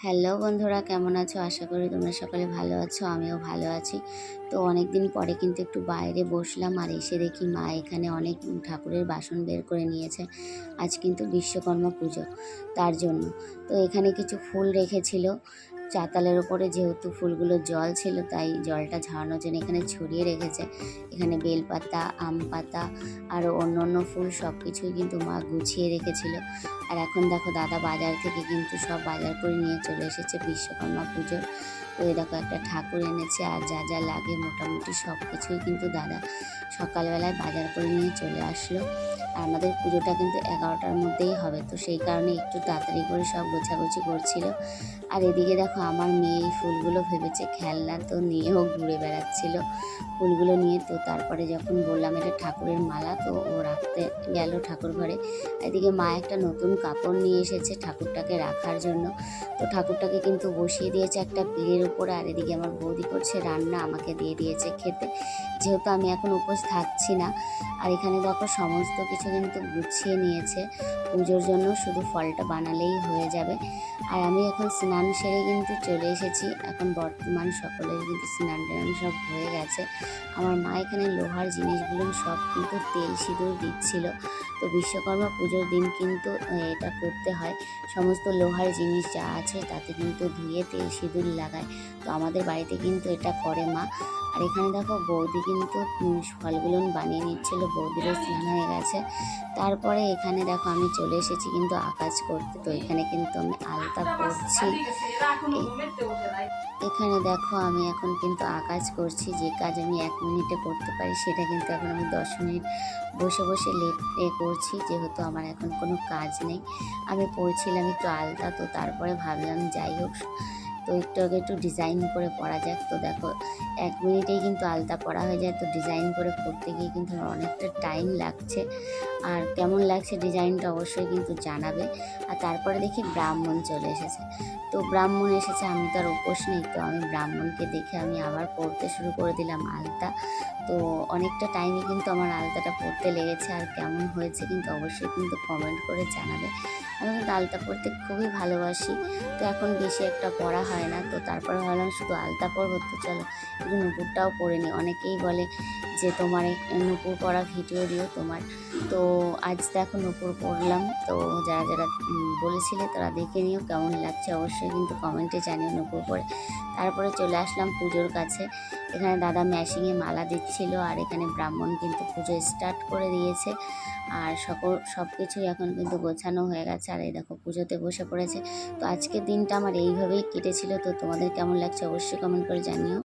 Hello বন্ধুরা, কেমন আছো? আশা করি তোমরা সকলে ভালো আছো, আমিও ভালো আছি। তো অনেক দিন পরে কিন্তু একটু বাইরে বসলাম আর এসে দেখি মা এখানে অনেক ঠাকুরের বাসন বের করে নিয়েছে। আজ কিন্তু বিশ্বকর্মা পুজো, তার জন্য। তো এখানে কিছু ফুল রেখেছিল চাতালের ওপরে যেহেতু ফুলগুলো জল ছিল, তাই জলটা ঝাড়ানোর জন্য এখানে ছড়িয়ে রেখেছে। এখানে বেলপাতা, আম পাতা আর অন্য অন্য ফুল সব কিছুই কিন্তু মা গুছিয়ে রেখেছিল। আর এখন দেখো দাদা বাজার থেকে কিন্তু সব বাজার করে নিয়ে চলে এসেছে বিশ্বকর্মা পুজোর। তো দেখো একটা ঠাকুর এনেছে, আর যা যা লাগে মোটামুটি সব কিছুই কিন্তু দাদা সকালবেলায় বাজার করে নিয়ে চলে আসলো। আর আমাদের পুজোটা কিন্তু এগারোটার মধ্যেই হবে, তো সেই কারণে একটু তাড়াতাড়ি করে সব গোছাগুছি করছিল। আর এদিকে দেখো আমার মেয়ে এই ফুলগুলো ভেবেছে, খেলনা তো নিয়েও ঘুরে বেড়াচ্ছিল। ফুলগুলো নিয়ে তো তারপরে যখন বললাম এটা ঠাকুরের মালা, তো ও রাখতে গেল ঠাকুর ঘরে। এদিকে মা একটা নতুন কাপড় নিয়ে এসেছে ঠাকুরটাকে রাখার জন্য। তো ঠাকুরটাকে কিন্তু বসিয়ে দিয়েছে একটা পিড়ের উপরে, আর এদিকে আমার বৌদি করছে রান্না, আমাকে দিয়ে দিয়েছে খেতে। যেহেতু আমি এখন উপোস থাকছি না, আর এখানে দেখো সমস্ত কিছু কিন্তু গুছিয়ে নিয়েছে। পুজোর জন্য শুধু ফলটা বানালেই হয়ে যাবে। আর আমি এখন স্নান সেরে কিন্তু চলে এসেছি। এখন বর্তমান সকলের কিন্তু স্নান টান সব হয়ে গেছে। আমার মা এখানে লোহার জিনিসগুলো সব কিন্তু তেল সিঁদুর দিচ্ছিল। তো বিশ্বকর্মা পুজোর দিন কিন্তু এটা করতে হয়। সমস্ত লোহার জিনিস যা আছে তাতে কিন্তু ধুয়ে তেল সিঁদুর লাগায়। তো আমাদের বাড়িতে কিন্তু এটা করে মা। আর এখানে দেখো বৌদি কিন্তু ফলগুলো বানিয়ে নিচ্ছিল, বৌদিরও স্নান হয়ে গেছে। তারপরে এখানে দেখো আমি চলে এসেছি কিন্তু আকাশ করতে, তো এখানে কিন্তু আমি আলতা করছি। এখানে দেখো আমি এখন কিন্তু আকাশ করছি, যে কাজ আমি এক মিনিটে করতে পারি সেটা কিন্তু এখন আমি দশ মিনিট বসে বসে লেটে করছি, যেহেতু আমার এখন কোনো কাজ নেই। আমি পড়ছিলাম একটু আলতা, তো তারপরে ভাবলাম যাই হোক তো একটু আগে একটু ডিজাইন করে পরা যাক। তো দেখো, এক মিনিটেই কিন্তু আলতা পড়া হয়ে যায়। তো ডিজাইন করে করতে গিয়ে কিন্তু আমার অনেকটা টাইম লাগছে। আর কেমন লাগছে ডিজাইনটা অবশ্যই কিন্তু জানাবে। আর তারপরে দেখি ব্রাহ্মণ চলে এসেছে। তো ব্রাহ্মণ এসেছে, আমি তো আর উপোস নেই। তো আমি ব্রাহ্মণকে দেখে আমি আবার পড়তে শুরু করে দিলাম আলতা। তো অনেকটা টাইমে কিন্তু আমার আলতাটা পড়তে লেগেছে। আর কেমন হয়েছে কিন্তু অবশ্যই কিন্তু কমেন্ট করে জানাবে। আমি কিন্তু আলতা পড়তে খুবই ভালোবাসি। তো এখন বেশি একটা পড়া হয় না। তো তারপরে ভাবলাম শুধু আলতা পরবো তো চলো। একটু নুপুরটাও পরে নিই। অনেকেই বলে যে তোমার নুপুর পরা ভিডিও দিও তোমার। তো আজ দেখো নুপুর পরলাম। তো যারা যারা বলেছিলে তারা দেখে নিও কেমন লাগছে। অবশ্যই কিন্তু কমেন্টে জানিও নুপুর পরে। তারপরে চলে আসলাম পুজোর কাছে। এখানে দাদা ম্যাশিংয়ে মালা দিচ্ছিল আর এখানে ব্রাহ্মণ কিন্তু পুজো স্টার্ট করে দিয়েছে। আর সকল সব কিছুই এখন কিন্তু গোছানো হয়ে গেছে। আর এই দেখো পুজোতে বসে পড়েছে। তো আজকের দিনটা আমার এইভাবেই কেটেছিল। তো তোমাদের কেমন লাগছে অবশ্যই কমেন্ট করে জানিও।